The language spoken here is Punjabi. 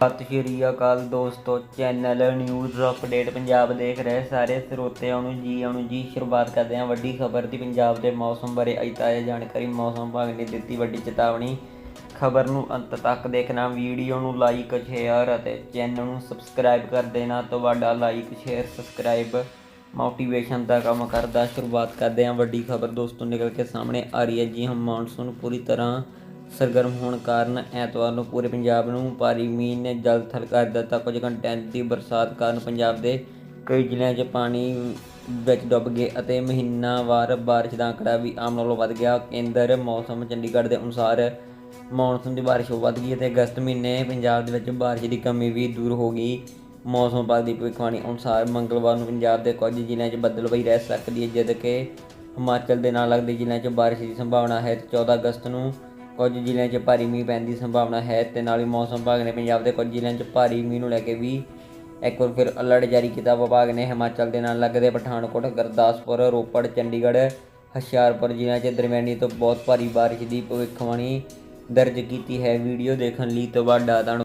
ਸਤਿ ਸ਼੍ਰੀ ਅਕਾਲ ਦੋਸਤੋ, ਚੈਨਲ ਨਿਊਜ਼ ਅਪਡੇਟ ਪੰਜਾਬ ਦੇਖ ਰਹੇ ਸਾਰੇ ਸਰੋਤਿਆਂ ਨੂੰ ਜੀ, ਆਉਣ ਜੀ, ਸ਼ੁਰੂਆਤ ਕਰਦੇ ਹਾਂ ਵੱਡੀ ਖਬਰ ਦੀ। ਪੰਜਾਬ ਦੇ ਮੌਸਮ ਬਾਰੇ ਅਜ ਤਾਜ਼ਾ ਜਾਣਕਾਰੀ, ਮੌਸਮ ਵਿਭਾਗ ਨੇ ਦਿੱਤੀ ਵੱਡੀ ਚੇਤਾਵਨੀ। ਖਬਰ ਨੂੰ ਅੰਤ ਤੱਕ ਦੇਖਣਾ, ਵੀਡੀਓ ਨੂੰ ਲਾਈਕ, ਸ਼ੇਅਰ ਅਤੇ ਚੈਨਲ ਨੂੰ ਸਬਸਕ੍ਰਾਈਬ ਕਰ ਦੇਣਾ। ਤੁਹਾਡਾ ਲਾਈਕ, ਸ਼ੇਅਰ, ਸਬਸਕ੍ਰਾਈਬ ਮੋਟੀਵੇਸ਼ਨ ਦਾ ਕੰਮ ਕਰਦਾ। ਸ਼ੁਰੂਆਤ ਕਰਦੇ ਹਾਂ ਵੱਡੀ ਖਬਰ ਦੋਸਤੋ, ਨਿਕਲ ਕੇ ਸਾਹਮਣੇ ਆ ਰਹੀ ਹੈ ਜੀ, ਹਮ ਮੌਨਸੂਨ ਪੂਰੀ ਤਰ੍ਹਾਂ ਸਰਗਰਮ ਹੋਣ ਕਾਰਨ ਐਤਵਾਰ ਨੂੰ ਪੂਰੇ ਪੰਜਾਬ ਨੂੰ ਭਾਰੀ ਮੀਂਹ ਨੇ ਜਲ ਥਲ ਕਰ ਦਿੱਤਾ। ਕੁਝ ਘੰਟਿਆਂ ਦੀ ਬਰਸਾਤ ਕਾਰਨ ਪੰਜਾਬ ਦੇ ਕਈ ਜ਼ਿਲ੍ਹਿਆਂ 'ਚ ਪਾਣੀ ਵਿੱਚ ਡੁੱਬ ਗਏ ਅਤੇ ਮਹੀਨਾਵਾਰ ਬਾਰਿਸ਼ ਦਾ ਅੰਕੜਾ ਵੀ ਆਮ ਨਾਲੋਂ ਵੱਧ ਗਿਆ। ਕੇਂਦਰ ਮੌਸਮ ਚੰਡੀਗੜ੍ਹ ਦੇ ਅਨੁਸਾਰ ਮੌਨਸੂਨ ਦੀ ਬਾਰਿਸ਼ ਵੱਧ ਗਈ ਅਤੇ ਅਗਸਤ ਮਹੀਨੇ ਪੰਜਾਬ ਦੇ ਵਿੱਚ ਬਾਰਿਸ਼ ਦੀ ਕਮੀ ਵੀ ਦੂਰ ਹੋ ਗਈ। ਮੌਸਮ ਵਿਭਾਗ ਦੀ ਭਵਿੱਖਬਾਣੀ ਅਨੁਸਾਰ ਮੰਗਲਵਾਰ ਨੂੰ ਪੰਜਾਬ ਦੇ ਕੁਝ ਜ਼ਿਲ੍ਹਿਆਂ 'ਚ ਬੱਦਲਵਾਈ ਰਹਿ ਸਕਦੀ ਹੈ, ਜਦ ਕਿ ਹਿਮਾਚਲ ਦੇ ਨਾਲ ਲੱਗਦੇ ਜ਼ਿਲ੍ਹਿਆਂ 'ਚ ਬਾਰਿਸ਼ ਦੀ ਸੰਭਾਵਨਾ ਹੈ। ਤੇ 14 ਅਗਸਤ ਨੂੰ ਕੁਝ ਜ਼ਿਲ੍ਹਿਆਂ 'ਚ ਭਾਰੀ ਮੀਂਹ ਪੈਣ ਦੀ ਸੰਭਾਵਨਾ ਹੈ ਤੇ ਨਾਲ ਹੀ ਮੌਸਮ ਵਿਭਾਗ ਨੇ ਪੰਜਾਬ ਦੇ ਕੁਝ ਜ਼ਿਲ੍ਹਿਆਂ 'ਚ ਭਾਰੀ ਮੀਂਹ ਨੂੰ ਲੈ ਕੇ ਵੀ ਇੱਕ ਵਾਰ ਫਿਰ ਅਲਰਟ ਜਾਰੀ ਕੀਤਾ। ਵਿਭਾਗ ਨੇ ਹਿਮਾਚਲ ਦੇ ਨਾਲ ਲੱਗਦੇ ਪਠਾਨਕੋਟ, ਗੁਰਦਾਸਪੁਰ, ਰੋਪੜ, ਚੰਡੀਗੜ੍ਹ, ਹੁਸ਼ਿਆਰਪੁਰ ਜ਼ਿਲ੍ਹਿਆਂ 'ਚ ਦਰਮਿਆਨੀ ਤੋਂ ਬਹੁਤ ਭਾਰੀ ਬਾਰਿਸ਼ ਦੀ ਭਵਿੱਖਬਾਣੀ ਦਰਜ ਕੀਤੀ ਹੈ। ਵੀਡੀਓ ਦੇਖਣ ਲਈ ਤੁਹਾਡਾ ਧੰਨਵਾਦ।